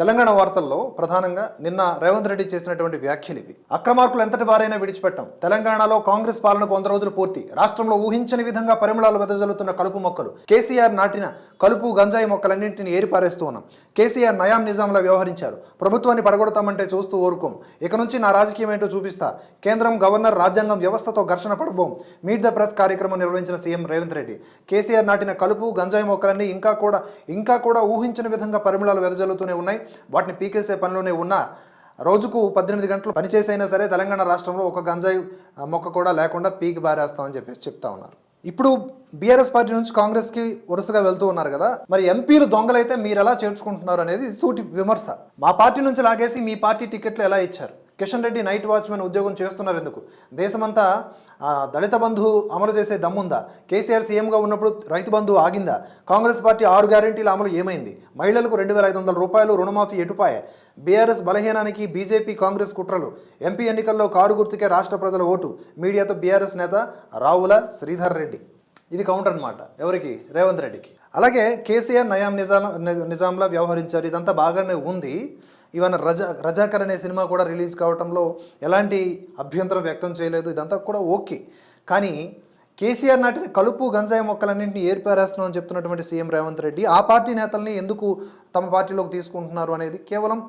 తెలంగాణ వార్తల్లో ప్రధానంగా నిన్న రేవంత్ రెడ్డి చేసినటువంటి వ్యాఖ్యలు ఇవి. అక్రమార్కులు ఎంతటి వారైనా విడిచిపెట్టాం. తెలంగాణలో కాంగ్రెస్ పాలనకు వంద రోజులు పూర్తి. రాష్ట్రంలో ఊహించని విధంగా పరిమళాలు వెదజల్లుతున్న కలుపు మొక్కలు. కేసీఆర్ నాటిన కలుపు గంజాయి మొక్కలన్నింటినీ ఏరిపారేస్తూ ఉన్నాం. కేసీఆర్ నయాం నిజాంలా వ్యవహరించారు. ప్రభుత్వాన్ని పడగొడతామంటే చూస్తూ ఊరుకోం. ఇక నుంచి నా రాజకీయం ఏంటో చూపిస్తా. కేంద్రం గవర్నర్ రాజ్యాంగం వ్యవస్థతో ఘర్షణ పడబోం. మీట్ ద ప్రెస్ కార్యక్రమం నిర్వహించిన సీఎం రేవంత్ రెడ్డి. కేసీఆర్ నాటిన కలుపు గంజాయి మొక్కలన్నీ ఇంకా కూడా ఇంకా కూడా ఊహించిన విధంగా పరిమళాలు వెదజల్లుతూనే ఉన్నాయి. వాటిని పీకేసే పనిలోనే ఉన్నా రోజుకు పద్దెనిమిది గంటలు పనిచేసైనా సరే తెలంగాణ రాష్ట్రంలో ఒక గంజాయి మొక్క కూడా లేకుండా పీకి బారేస్తామని చెప్పేసి చెప్తా ఉన్నారు. ఇప్పుడు బీఆర్ఎస్ పార్టీ నుంచి కాంగ్రెస్కి వరుసగా వెళ్తూ ఉన్నారు కదా మరి ఎంపీలు దొంగలైతే మీరు ఎలా చేర్చుకుంటున్నారు అనేది సూటి విమర్శ. మా పార్టీ నుంచి లాగేసి మీ పార్టీ టికెట్లు ఎలా ఇచ్చారు? కిషన్ రెడ్డి నైట్ వాచ్మెన్ ఉద్యోగం చేస్తున్నారు ఎందుకు? దేశమంతా దళిత బంధు అమలు చేసే దమ్ముందా? కేసీఆర్ సీఎంగా ఉన్నప్పుడు రైతు బంధు ఆగిందా? కాంగ్రెస్ పార్టీ ఆరు గ్యారంటీల అమలు ఏమైంది? మహిళలకు రెండు వేల ఐదు వందల రూపాయలు రుణమాఫీ ఎటుపాయే? బీఆర్ఎస్ బలహీనానికి బీజేపీ కాంగ్రెస్ కుట్రలు. ఎంపీ ఎన్నికల్లో కారు గుర్తుకే రాష్ట్ర ప్రజల ఓటు. మీడియాతో బీఆర్ఎస్ నేత రావుల శ్రీధర్ రెడ్డి. ఇది కౌంటర్ అన్నమాట. ఎవరికి? రేవంత్ రెడ్డికి. అలాగే కేసీఆర్ నయాం నిజాం నిజాంలా వ్యవహరించారు. ఇదంతా బాగానే ఉంది. ఈవెన్ రజా రజాకర్ అనే సినిమా కూడా రిలీజ్ కావడంలో ఎలాంటి అభ్యంతరం వ్యక్తం చేయలేదు. ఇదంతా కూడా ఓకే. కానీ కేసీఆర్ నాటిన కలుపు గంజాయి మొక్కలన్నింటినీ ఏర్పారేస్తున్నామని చెప్తున్నటువంటి సీఎం రేవంత్ రెడ్డి ఆ పార్టీ నేతల్ని ఎందుకు తమ పార్టీలోకి తీసుకుంటున్నారు అనేది కేవలం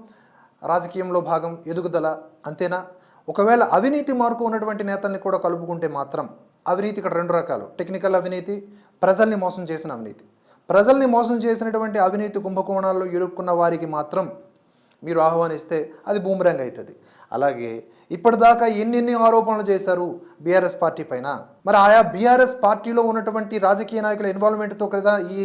రాజకీయంలో భాగం ఎదుగుదల అంతేనా? ఒకవేళ అవినీతి మార్కు ఉన్నటువంటి నేతల్ని కూడా కలుపుకుంటే మాత్రం అవినీతి ఇక్కడ రెండు రకాలు. టెక్నికల్ అవినీతి ప్రజల్ని మోసం చేసిన అవినీతి. ప్రజల్ని మోసం చేసినటువంటి అవినీతి కుంభకోణాల్లో ఇరుక్కున్న వారికి మాత్రం మీరు ఆహ్వానిస్తే అది బూమరంగ్ అవుతుంది. అలాగే ఇప్పటిదాకా ఎన్నెన్ని ఆరోపణలు చేశారు బీఆర్ఎస్ పార్టీ పైన? మరి ఆయా బీఆర్ఎస్ పార్టీలో ఉన్నటువంటి రాజకీయ నాయకుల ఇన్వాల్వ్మెంట్తో కదా ఈ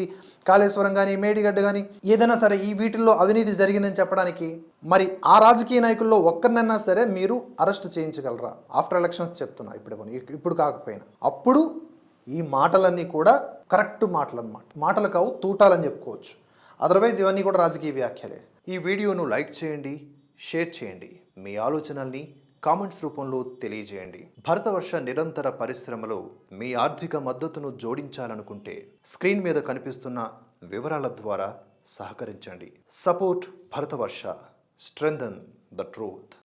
కాళేశ్వరం కానీ మేడిగడ్డ కానీ ఏదైనా సరే ఈ వీటిల్లో అవినీతి జరిగిందని చెప్పడానికి మరి ఆ రాజకీయ నాయకుల్లో ఒక్కరినైనా సరే మీరు అరెస్ట్ చేయించగలరా? ఆఫ్టర్ ఎలక్షన్స్ చెప్తున్నా ఇప్పుడు ఇప్పుడు కాకపోయినా. అప్పుడు ఈ మాటలన్నీ కూడా కరెక్ట్ మాటలు అన్నమాట మాటలు కావు తూటాలని చెప్పుకోవచ్చు. అదర్వైజ్ ఇవన్నీ కూడా రాజకీయ వ్యాఖ్యలే. ఈ వీడియోను లైక్ చేయండి షేర్ చేయండి. మీ ఆలోచనల్ని కామెంట్స్ రూపంలో తెలియజేయండి. భరతవర్ష నిరంతర పరిశ్రమలో మీ ఆర్థిక మద్దతును జోడించాలనుకుంటే స్క్రీన్ మీద కనిపిస్తున్న వివరాల ద్వారా సహకరించండి. Support Bharatavarsha. Strengthen the truth.